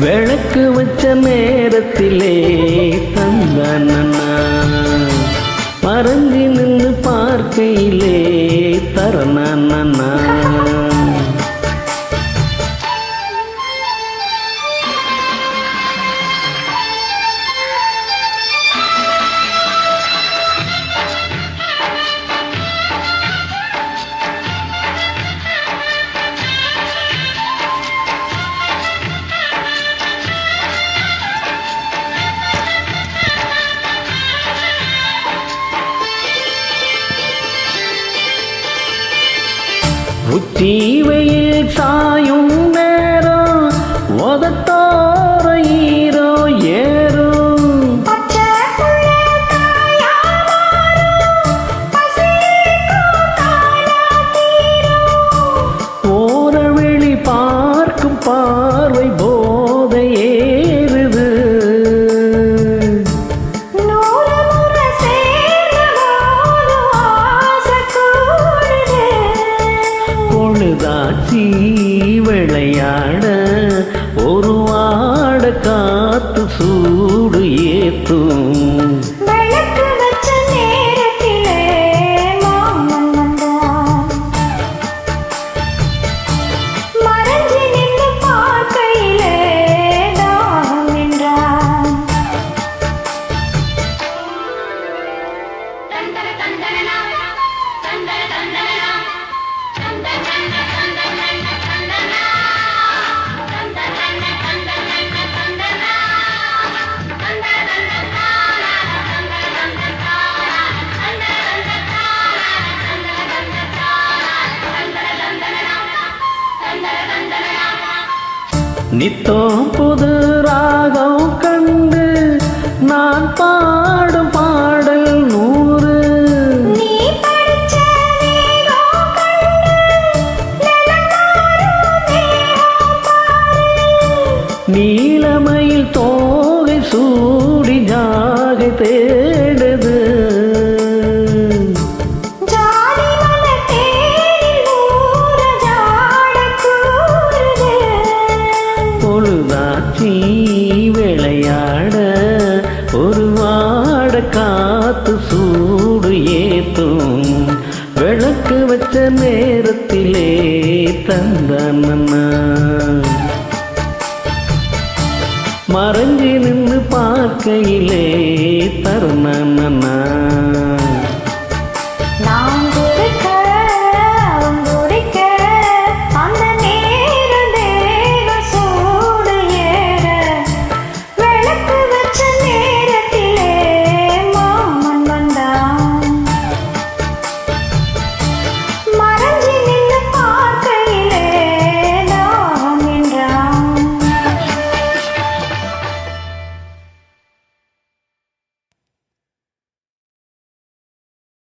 விளக்கு வச்ச நேரத்திலே தந்தானண்ணா. மறைஞ்சி நின்று பார்க்கையிலே உச்சி வெயில் சாயும் நேரம் உதத்தோர பொழுதாச்சி விளையாட ஒரு வாட காத்து சூடு ஏத்தும். நித்தம் புது ராகம் கண்டு நான் பாடும் பாடல் நூறு. நீலமயில் தோகை சூடி ஜாகை தேடுது விளையாட ஒரு வாட காத்து சூடு ஏத்தும். விளக்கு வச்ச நேரத்திலே தந்தானண்ணா மறைஞ்சு நின்று பார்க்கையிலே தருணண்ணா